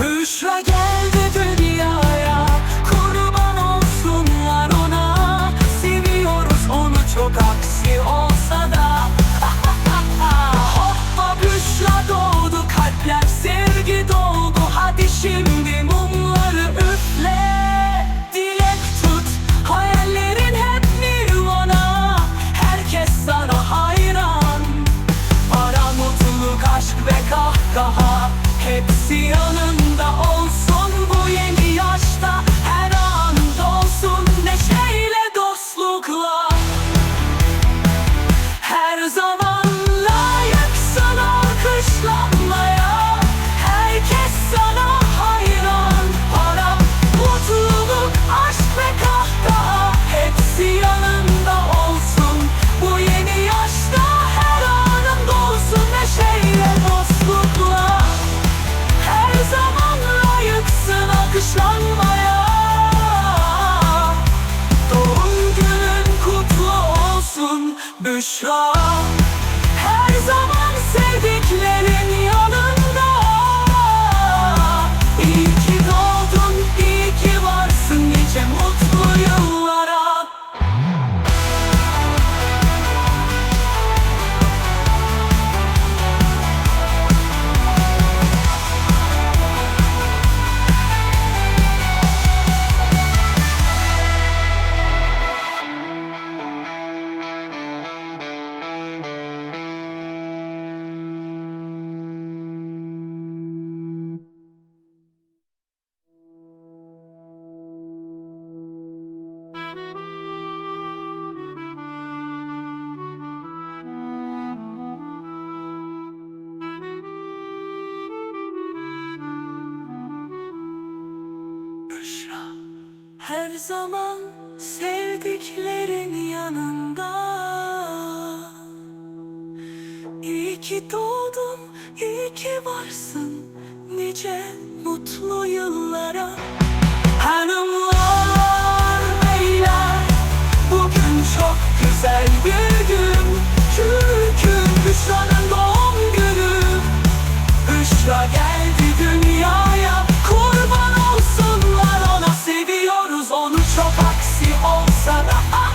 Büşra geldi dünyaya Kurban olsunlar ona. Seviyoruz onu çok aksi olsa da. Hoppa Büşra doğdu Kalpler sevgi Hadi şimdi mumları üfle Dilek tut. Hayallerin hep nirvana Herkes sana hayran. Para, mutluluk, aşk ve kahkaha Hepsi yanında olsun bu yeni olsun Her zaman sevdiklerin yanında. İyi ki doğdun, iyi ki varsın Nice mutlu yıllara. Hanımlar, beyler Bugün çok güzel bir gün. Çünkü Büşra'nın doğum günü. Büşra geldi aksi olsa da